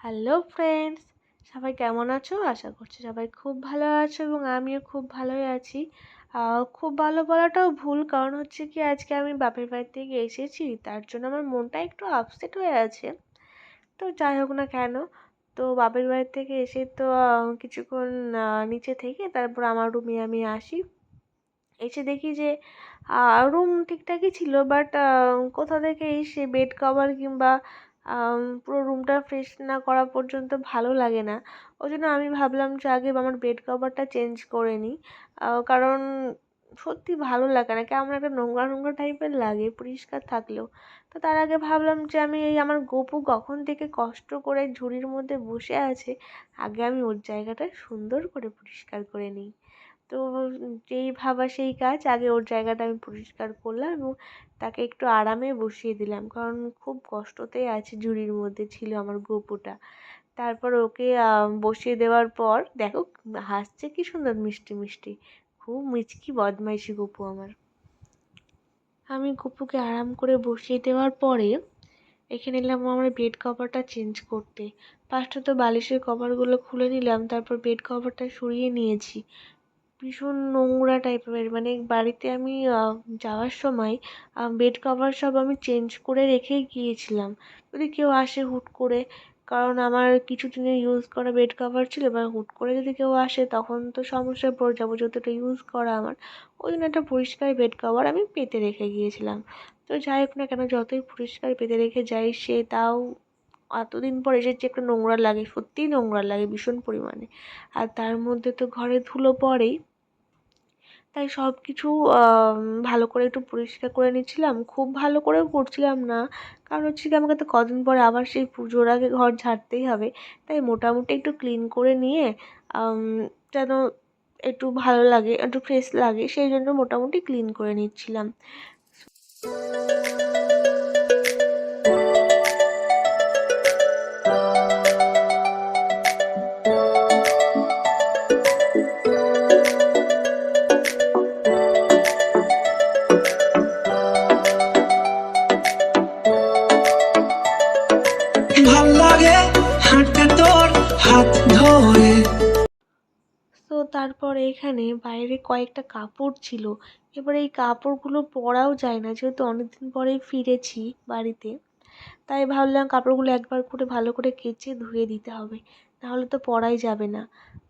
Hello friends সবাই কেমন আছো? আশা করছি সবাই খুব ভালো আছো এবং আমিও খুব ভালোই আছি। খুব ভালো বলাটাও ভুল, কারণ হচ্ছে কি আজকে আমি বাপের বাড়ি থেকে এসেছি, তার জন্য আমার মনটা একটু আপসেট হয়ে আছে। তো যাই হোক না কেন, তো বাপের বাড়ি থেকে এসে তো কিছুক্ষণ নিচে থেকে তারপর আমার রুমে আমি আসি। এসে দেখি যে রুম ঠিকঠাকই ছিল বাট কোথা থেকে এসে বেড কভার কিংবা পুরো রুমটা ফ্রেশ না করা পর্যন্ত ভালো লাগে না। ওই জন্য আমি ভাবলাম যে আগে আমার বেড কভারটা চেঞ্জ করে নিই। কারণ সত্যি ভালো লাগে না। কেমন একটা নোংরা নোংরা টাইপের লাগে, পরিষ্কার থাকলেও। তো তার আগে ভাবলাম যে আমি এই আমার গপু কখন থেকে কষ্ট করে ঝুড়ির মধ্যে বসে আছে, আগে আমি ওর জায়গাটা সুন্দর করে পরিষ্কার করে নিই। তো যেই ভাবা সেই কাজ, আগে ওর জায়গাটা আমি পরিষ্কার করলাম এবং তাকে একটু আরামে বসিয়ে দিলাম। কারণ খুব কষ্টতেই আছে, ঝুড়ির মধ্যে ছিল আমার গপুটা। তারপর ওকে বসিয়ে দেওয়ার পর, দেখো হাসছে কি সুন্দর মিষ্টি মিষ্টি। খুব মিচকি বদমাইশি গপু আমার। আমি গপুকে আরাম করে বসিয়ে দেওয়ার পরে এখানে এলাম আমার বেড কভারটা চেঞ্জ করতে। ফার্স্টে তো বালিশের কভারগুলো খুলে নিলাম, তারপর বেড কভারটা সরিয়ে নিয়েছি। ভীষণ নোংরা টাইপের মানে বাড়িতে আমি যাওয়ার সময় বেড কভার সব আমি চেঞ্জ করে রেখে গিয়েছিলাম। যদি কেউ আসে হুট করে, কারণ আমার কিছু দিনের ইউজ করা বেড কভার ছিল, এবার হুট করে যদি কেউ আসে, তখন তো সমস্যায় পড়ে যাব যেহেতু এটা ইউজ করা আমার। ওই জন্য একটা পরিষ্কার বেড কভার আমি পেতে রেখে গিয়েছিলাম। তো যাই হোক না কেন, যতই পরিষ্কার পেতে রেখে যাই, সে তাও এতদিন পর এসেছে, একটা নোংরা লাগে, সত্যিই নোংরা লাগে ভীষণ পরিমাণে। আর তার মধ্যে তো ঘরে ধুলো পড়েই তাই সব কিছু ভালো করে একটু পরিষ্কার করে নিচ্ছিলাম। খুব ভালো করেও করছিলাম না। কারণ হচ্ছে কি, আমাকে তো কদিন পরে আবার সেই পুজোর আগে ঘর ঝাড়তেই হবে। তাই মোটামুটি একটু ক্লিন করে নিয়ে যেন একটু ভালো লাগে, একটু ফ্রেশ লাগে, সেই জন্য মোটামুটি ক্লিন করে নিচ্ছিলাম। এখানে বাইরে কয়েকটা কাপড় ছিল। এবার এই কাপড়গুলো পরাও যায় না, যেহেতু অনেকদিন পরেই ফিরেছি বাড়িতে। তাই ভাবলাম কাপড়গুলো একবার করে ভালো করে কেচে ধুয়ে দিতে হবে, নাহলে তো পরাই যাবে না।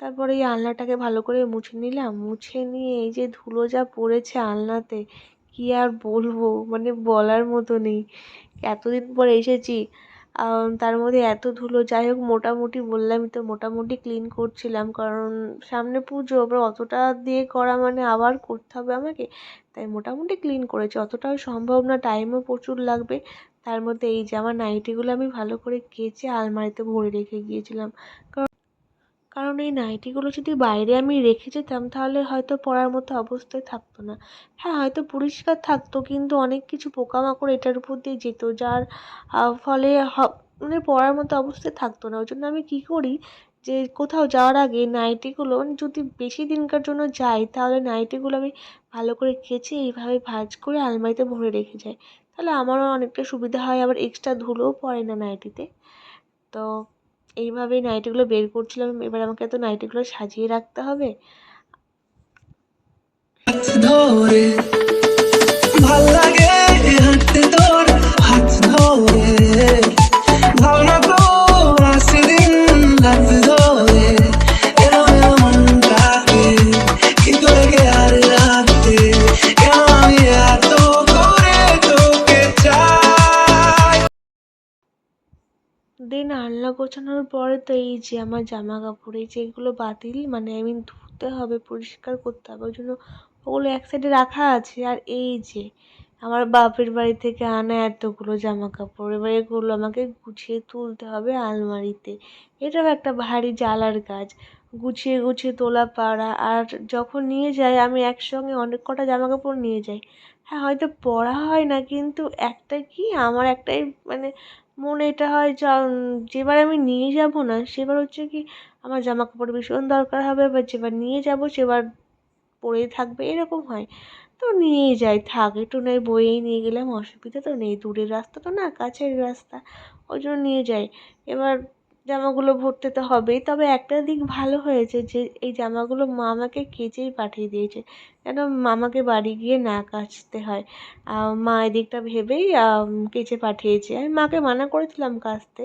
তারপরে এই আলনাটাকে ভালো করে মুছে নিলাম। মুছে নিয়ে এই যে ধুলো যা পড়েছে আলনাতে, কী আর বলব? মানে বলার মতো নেই। এতদিন পর এসেছি তার মধ্যে এত ধুলো, যাই হোক মোটামুটি বললামই তো, মোটামুটি ক্লিন করছিলাম, কারণ সামনে পুজো এবার অতটা দিয়ে করা মানে আবার করতে হবে আমাকে। তাই মোটামুটি ক্লিন করেছি, অতটাও সম্ভব না টাইমও প্রচুর লাগবে। তার মধ্যে এই আমার নাইটিগুলো আমি ভালো করে কেচে আলমারিতে ভরে রেখে গিয়েছিলাম। কারণ কারণ এই নাইটিগুলো যদি বাইরে আমি রেখে যেতাম, তাহলে হয়তো পরার মতো অবস্থায় থাকতো না। হ্যাঁ হয়তো পরিষ্কার থাকতো, কিন্তু অনেক কিছু পোকামাকড় এটার উপর দিয়ে যেত, যার ফলে মানে পরার মতো অবস্থায় থাকতো না। ওই জন্য আমি কী করি যে, কোথাও যাওয়ার আগে নাইটিগুলো মানে যদি বেশি দিনকার জন্য যাই, তাহলে নাইটিগুলো আমি ভালো করে কেচে এইভাবে ভাঁজ করে আলমারিতে ভরে রেখে যাই। তাহলে আমারও অনেকটা সুবিধা হয়, আবার এক্সট্রা ধুলোও পড়ে না নাইটিতে। তো এইভাবেই নাইটিগুলো বের করছিলাম এবার আমাকে তো নাইটিগুলো সাজিয়ে রাখতে হবে। ধরে দেন আলনা গোছানোর পরে তো এই যে আমার জামা কাপড় এই যে এগুলো বাতিল মানে আই মিন ধুতে হবে, পরিষ্কার করতে হবে, ওই জন্য ওগুলো এক সাইডে রাখা আছে। আর এই যে আমার বাপের বাড়ি থেকে আনা এতগুলো জামা কাপড় এবার এগুলো আমাকে গুছিয়ে তুলতে হবে আলমারিতে। এটাও একটা ভারী জ্বালার কাজ। গুছিয়ে গুছিয়ে তোলা পাড়া, আর যখন নিয়ে যাই, আমি একসঙ্গে অনেক কটা জামা কাপড় নিয়ে যাই। হ্যাঁ হয়তো পরা হয় না, কিন্তু একটা কি, আমার একটাই মানে মনে এটা হয় যেবার আমি নিয়ে যাব না, সেবার হচ্ছে কি আমার জামা কাপড় ভীষণ দরকার হবে, বা যেবার নিয়ে যাব সেবার পরেই থাকবে, এরকম হয়। তো নিয়েই যাই, থাক, একটু নয় বয়েই নিয়ে গেলাম, অসুবিধা তো নেই, দূরের রাস্তা তো না, কাছের রাস্তা, ওই জন্য নিয়ে যাই। এবার জামাগুলো ভরতে তো হবেই, তবে একটা দিক ভালো হয়েছে যে, এই জামাগুলো মা আমাকে কেচেই পাঠিয়ে দিয়েছে। যেন আমাকে বাড়ি গিয়ে না কাচতে হয়। মা এদিকটা ভেবেই কেচে পাঠিয়েছে। আমি মাকে মানা করেছিলাম কাচতে।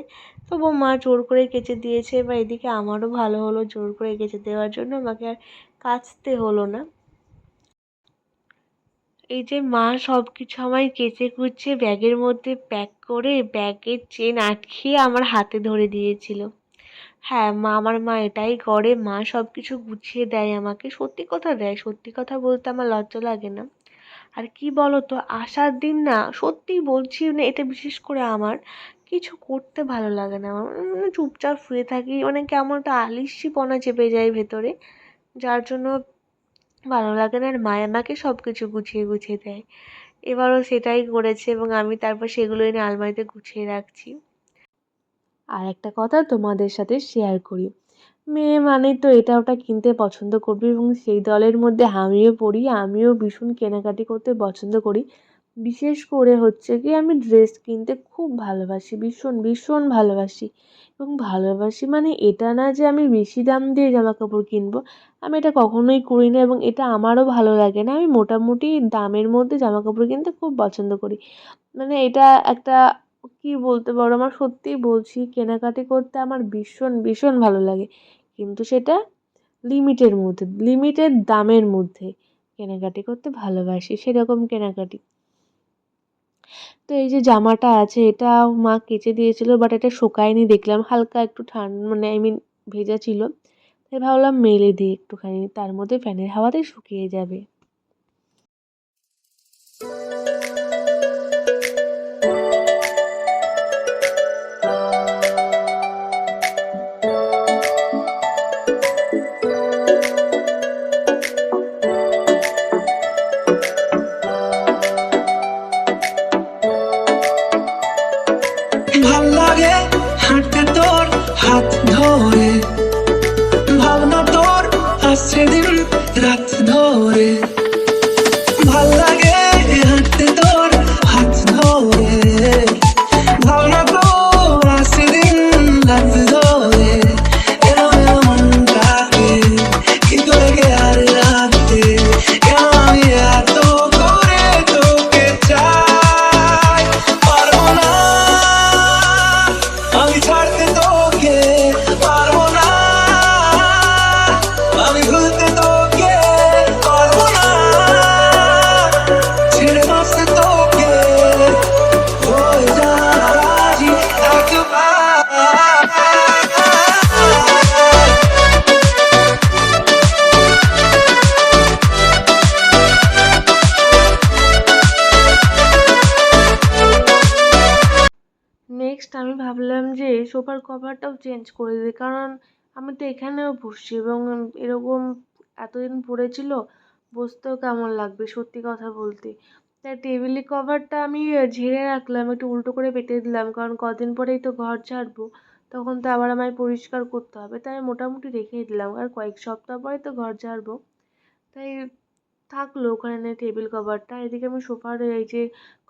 তবু মা জোর করে কেচে দিয়েছে। এবার এদিকে আমারও ভালো হলো জোর করে কেচে দেওয়ার জন্য। আমাকে আর কাচতে হলো না। এই যে মা সব কিছু আমায় কেচে কুচে ব্যাগের মধ্যে প্যাক করে, ব্যাগের চেন আটকিয়ে আমার হাতে ধরে দিয়েছিল। হ্যাঁ মা, আমার মা এটাই করে। মা সব কিছু গুছিয়ে দেয় আমাকে। সত্যি কথা দেয়, সত্যি কথা বলতে আমার লজ্জা লাগে না। আর কি বলো তো আসার দিন না সত্যিই বলছি মানে এটা বিশেষ করে আমার কিছু করতে ভালো লাগে না। আমার মানে চুপচাপ শুয়ে থাকি মানে কেমন একটা আলিস্যিপনা চেপে যায় ভেতরে। যার জন্য ভালো লাগে না, আর মা আমাকে সব কিছু গুছিয়ে গুছিয়ে দেয়। এবারও সেটাই করেছে এবং আমি তারপর সেগুলো এনে আলমারিতে গুছিয়ে রাখছি। আর একটা কথা তোমাদের সাথে শেয়ার করি। মেয়ে মানে তো এটা ওটা কিনতে পছন্দ করবে এবং সেই দলের মধ্যে আমিও পড়ি, আমিও ভীষণ কেনাকাটি করতে পছন্দ করি। বিশেষ করে হচ্ছে কি আমি ড্রেস কিনতে খুব ভালোবাসি, ভীষণ ভীষণ ভালোবাসি। এবং ভালোবাসি মানে এটা না যে আমি বেশি দাম দিয়ে জামা কাপড় কিনবো, আমি এটা কখনোই করি না এবং এটা আমারও ভালো লাগে না। আমি মোটামুটি দামের মধ্যে জামা কাপড় কিনতে খুব পছন্দ করি। মানে এটা একটা কী বলতে পারো? আমার সত্যিই বলছি, কেনাকাটি করতে আমার ভীষণ ভীষণ ভালো লাগে। কিন্তু সেটা লিমিটের মধ্যে লিমিটেড দামের মধ্যে কেনাকাটি করতে ভালোবাসি, সেরকম কেনাকাটি। তো এই যে জামাটা আছে, এটা মা কেচে দিয়েছিল বাট এটা শুকায়নি, দেখলাম হালকা একটু ঠান্ডা মানে আই মিন ভেজা ছিল। তাই ভাবলাম মেলে দিই একটুখানি, তার মধ্যে ফ্যানের হাওয়াতে শুকিয়ে যাবে। আমি ভাবলাম যে সোফার কভারটাও চেঞ্জ করে দিই। কারণ আমি তো এখানেও বসছি এবং এরকম এতদিন পড়েছিল, বসতেও কেমন লাগবে সত্যি কথা বলতে। তাই টেবিল কভারটা আমি ঝেড়ে রাখলাম, একটু উল্টো করে পেতে দিলাম, কারণ কদিন পরেই তো ঘর ছাড়বো তখন তো আবার আমায় পরিষ্কার করতে হবে। তাই মোটামুটি রেখেই দিলাম, আর কয়েক সপ্তাহ পরে তো ঘর ঝাড়বো। তাই থাকল ওখানে টেবিল কভারটা। এদিকে আমি সোফার এই যে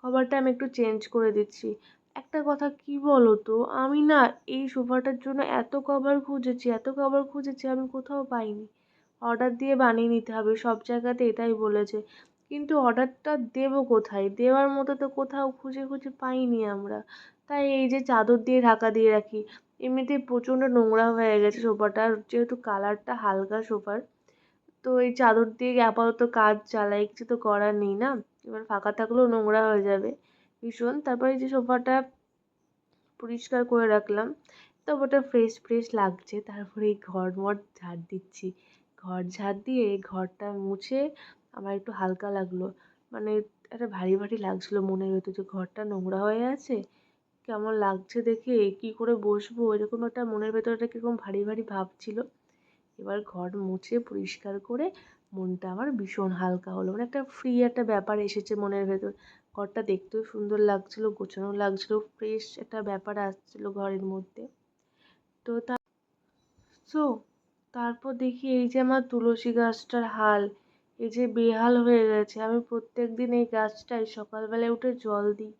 কভারটা আমি একটু চেঞ্জ করে দিচ্ছি। একটা কথা কী বলো তো আমি না এই সোফাটার জন্য এত কভার খুঁজেছি, এত কভার খুঁজেছি আমি কোথাও পাইনি। অর্ডার দিয়ে বানিয়ে নিতে হবে, সব জায়গাতে এটাই বলেছে। কিন্তু অর্ডারটা দেবো কোথায়? দেওয়ার মতো তো কোথাও খুঁজে খুঁজে পাইনি আমরা। তাই এই যে চাদর দিয়ে ঢাকা দিয়ে রাখি, এমনিতেই প্রচণ্ড নোংরা হয়ে গেছে সোফাটার, যেহেতু কালারটা হালকা সোফার। তো এই চাদর দিয়ে আপাতত কাজ চালাই, কিছু তো করার নেই না? এবার ফাঁকা থাকলেও নোংরা হয়ে যাবে। ভীষণ। তারপরে যে সোফাটা পরিষ্কার করে রাখলাম ওটা ফ্রেশ ফ্রেশ লাগছে। তারপরে এই ঘর মর ঝাড় দিচ্ছি। ঘর ঝাড় দিয়ে ঘরটা মুছে আমার একটু হালকা লাগল। মানে একটা ভারী ভারী লাগছিল মনের ভেতর যে ঘরটা নোংরা হয়ে আছে, কেমন লাগছে দেখে কী করে বসবো? এরকম একটা মনের ভেতর একটা কীরকম ভারী ভারী ভাব ছিল। এবার ঘর মুছে পরিষ্কার করে মনটা আমার ভীষণ হালকা হলো। মানে একটা ফ্রি একটা ব্যাপার এসেছে মনের ভেতর। ঘরটা দেখতেও সুন্দর লাগছিল, গোছানো লাগছিল ফ্রেশ একটা ব্যাপার আসছিল ঘরের মধ্যে। তো তা সো, তারপর দেখি এই যে আমার তুলসী গাছটার হাল, এই যে বেহাল হয়ে গেছে। আমি প্রত্যেক দিন এই গাছটায় সকালবেলায় উঠে জল দিই।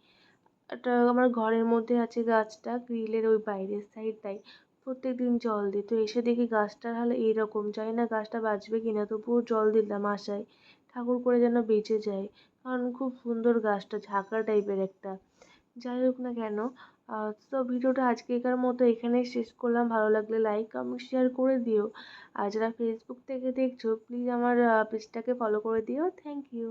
একটা আমার ঘরের মধ্যে আছে গাছটা, গ্রিলের ওই বাইরের সাইডটায়। প্রত্যেক দিন জল দিই। তো এসে দেখি গাছটার হাল এইরকম জানি না গাছটা বাঁচবে কি না তবুও জল দিলাম আশায়। ঠাকুর করে যেন বেঁচে যায়। কারণ খুব সুন্দর গাছটা ঝাঁকড়া টাইপের একটা। যাই হোক না কেন তো ভিডিওটা আজকেকার মতো এখানেই শেষ করলাম। ভালো লাগলে লাইক কমেন্ট শেয়ার করে দিও। আর যারা ফেসবুক থেকে দেখছ প্লিজ আমার পেজটাকে ফলো করে দিও। Thank you